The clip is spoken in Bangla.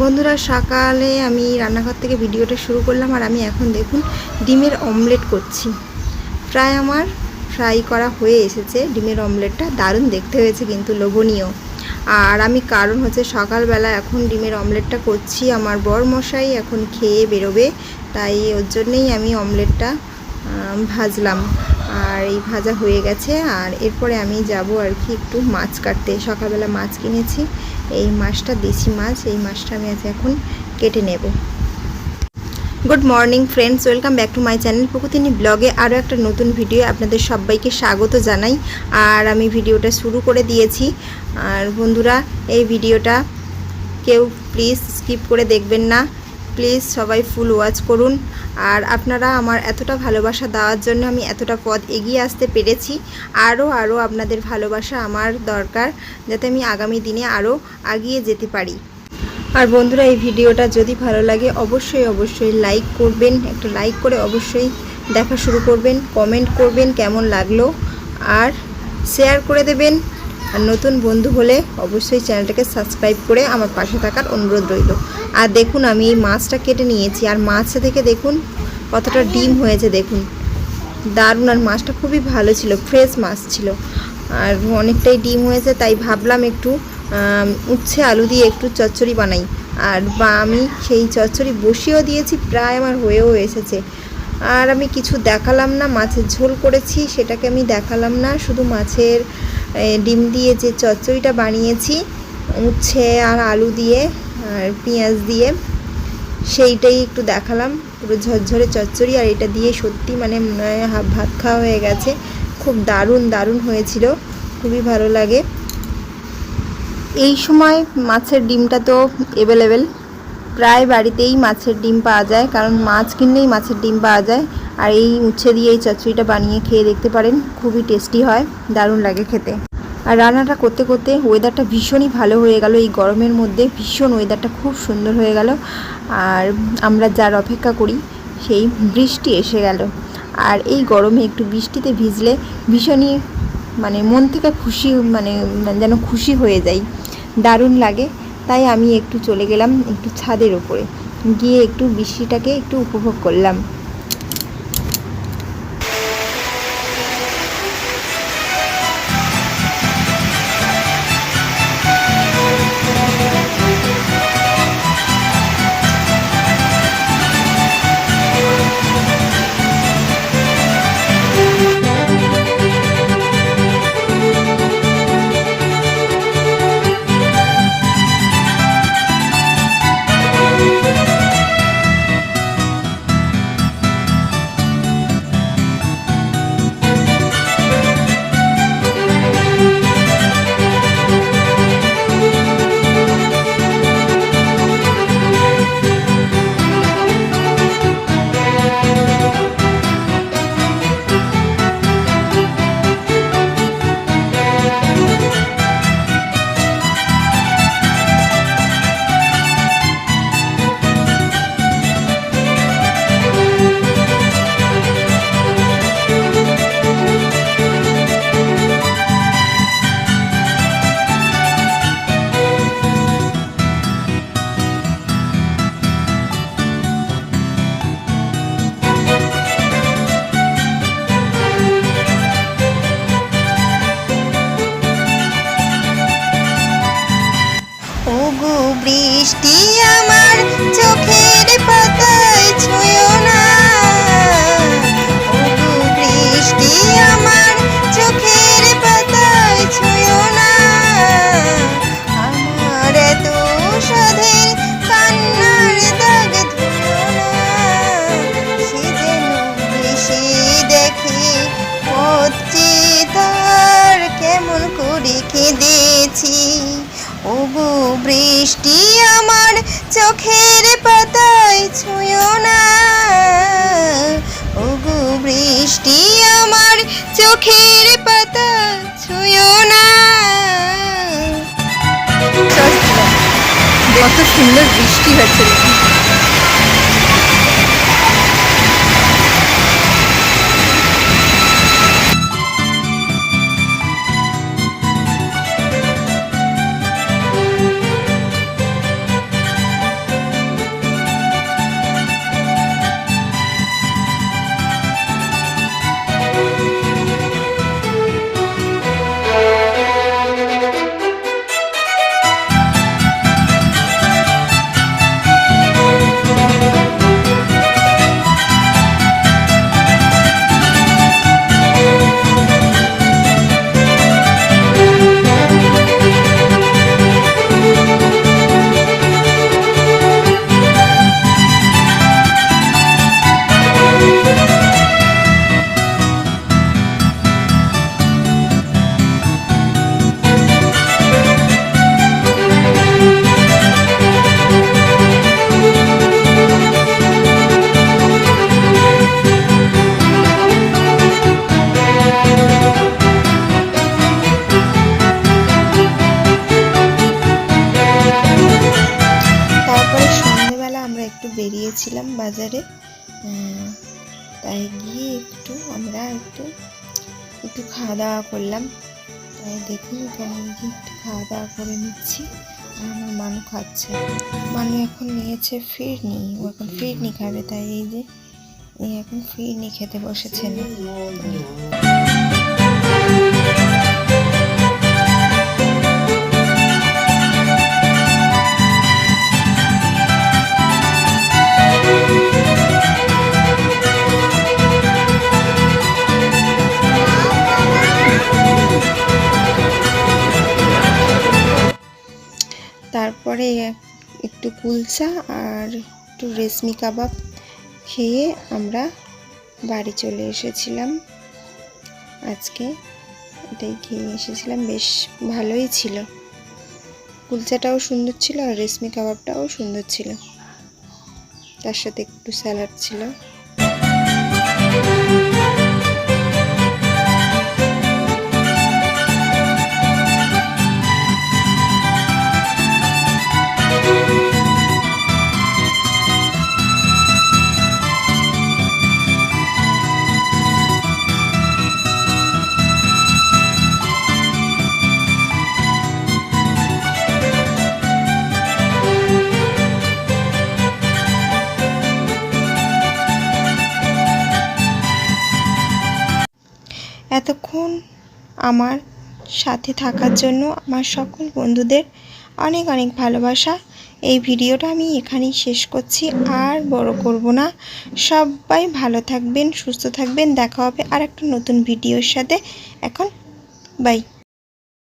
বন্ধুরা, সকালে আমি রান্নাঘর থেকে ভিডিওটা শুরু করলাম আর আমি এখন দেখুন ডিমের অমলেট করছি। প্রায় আমার ফ্রাই করা হয়ে এসেছে। ডিমের অমলেটটা দারুণ দেখতে হয়েছে কিন্তু, লোভনীয়। আর আমি কারণ হচ্ছে সকালবেলা এখন ডিমের অমলেটটা করছি। আমার বর মশাই এখন খেয়ে বেরোবে, তাই ওর জন্যেই আমি অমলেটটা ভাজলাম। আর এই ভাজা হয়ে গেছে। আর এরপরে আমি যাব আর কি একটু মাছ কাটতে। সকালবেলা মাছ কিনেছি। এই মাছটা দেশি মাছ। এই মাছটা আমি আজ এখন কেটে নেব। Good morning friends. Welcome back to my channel প্রকৃতিনী ব্লগে আরও একটা নতুন ভিডিও আপনাদের সবাইকে স্বাগত জানাই। আর আমি ভিডিওটা শুরু করে দিয়েছি। আর বন্ধুরা, এই ভিডিওটা কেউ প্লিজ স্কিপ করে দেখবেন না। প্লিজ সবাই ফুল ওয়াচ করুন। আর আপনারা আমার এতটা ভালোবাসা দেওয়ার জন্য আমি এতটা পথ এগিয়ে আসতে পেরেছি। আরও আরও আপনাদের ভালোবাসা আমার দরকার, যাতে আমি আগামী দিনে আরও এগিয়ে যেতে পারি। আর বন্ধুরা, এই ভিডিওটা যদি ভালো লাগে, অবশ্যই অবশ্যই লাইক করবেন। একটা লাইক করে অবশ্যই দেখা শুরু করবেন কমেন্ট করবেন কেমন লাগল। আর শেয়ার করে দেবেন। আর নতুন বন্ধু হলে অবশ্যই চ্যানেলটাকে সাবস্ক্রাইব করে আমার পাশে থাকার অনুরোধ রইল। আর দেখুন, আমি এই মাছটা কেটে নিয়েছি। আর মাছটা থেকে দেখুন, কতটা ডিম হয়েছে দেখুন। দারুণ, আর মাছটা খুবই ভালো ছিল ফ্রেশ মাছ ছিল। আর অনেকটাই ডিম হয়েছে, তাই ভাবলাম একটু উচ্ছে আলু দিয়ে একটু চচ্চড়ি বানাই। আর বা, আমি সেই চচ্চড়ি বসিয়েও দিয়েছি, প্রায় আমার হয়েও এসেছে। আর আমি কিছু দেখালাম না, মাছের ঝোল করেছি, সেটাকে আমি দেখালাম না, শুধু মাছের ডিম দিয়ে যে চচ্চড়িটা বানিয়েছি, উচ্ছে আর আলু দিয়ে আর পেঁয়াজ দিয়ে, সেইটাই একটু দেখালাম। পুরো ঝরঝরে চচ্চড়ি আর এটা দিয়ে সত্যি মানে মনে হয় ভাত খাওয়া হয়ে গেছে। খুব দারুণ দারুণ হয়েছিল। খুবই ভালো লাগে। এই সময় মাছের ডিমটা তো অ্যাভেলেবেল প্রায় বাড়িতেই মাছের ডিম পাওয়া যায়, কারণ মাছ কিনলেই মাছের ডিম পাওয়া যায়। আর এই উচ্ছে দিয়ে এই চচ্চড়িটা বানিয়ে খেয়ে দেখতে পারেন, খুবই টেস্টি হয়, দারুণ লাগে খেতে। আর রান্নাটা করতে করতে ওয়েদারটা ভীষণই ভালো হয়ে গেল এই গরমের মধ্যে, ভীষণ ওয়েদারটা খুব সুন্দর হয়ে গেল। আর আমরা যার অপেক্ষা করি, সেই বৃষ্টি এসে গেল। আর এই গরমে একটু বৃষ্টিতে ভিজলে ভীষণই মানে মন থেকে খুশি মানে যেন খুশি হয়ে যাই। দারুণ লাগে। তাই আমি একটু চলে গেলাম একটু ছাদের ওপরে। গিয়ে একটু বৃষ্টিটাকে একটু উপভোগ করলাম। বৃষ্টি ওগো বৃষ্টি আমার চোখের পাতায় ছুঁয়ো না। ওগো বৃষ্টি আমার চোখের পাতা ছুঁয়ো না। কত সুন্দর বৃষ্টি হচ্ছে বেরিয়েছিলাম বাজারে তাই গিয়ে একটু আমরা একটু একটু খাওয়া দাওয়া করলাম। তাই দেখুন কেমন কি একটু খাওয়া দাওয়া করে নিচ্ছি। আর আমার মানু খাচ্ছে। মানু এখন নিয়েছে ফিরনি। ও এখন ফিরনি খাবে, তাই এই যে এখন ফিরনি খেতে বসেছেন তারপরে একটু কুলচা আর একটু রেশমি কাবাব খেয়ে আমরা বাড়ি চলে এসেছিলাম। আজকে এটাই খেয়ে এসেছিলাম, বেশ ভালোই ছিল। কুলচাটাও সুন্দর ছিল আর রেশমি কাবাবটাও সুন্দর ছিল। তার সাথে একটু স্যালাড ছিল। আমার সাথে থাকার জন্য আমার সকল বন্ধুদের অনেক অনেক ভালোবাসা। এই ভিডিওটা আমি এখানেই শেষ করছি। আর বড় করব না। সবাই ভালো থাকবেন, সুস্থ থাকবেন। দেখা হবে আর একটা নতুন ভিডিওর সাথে। এখন বাই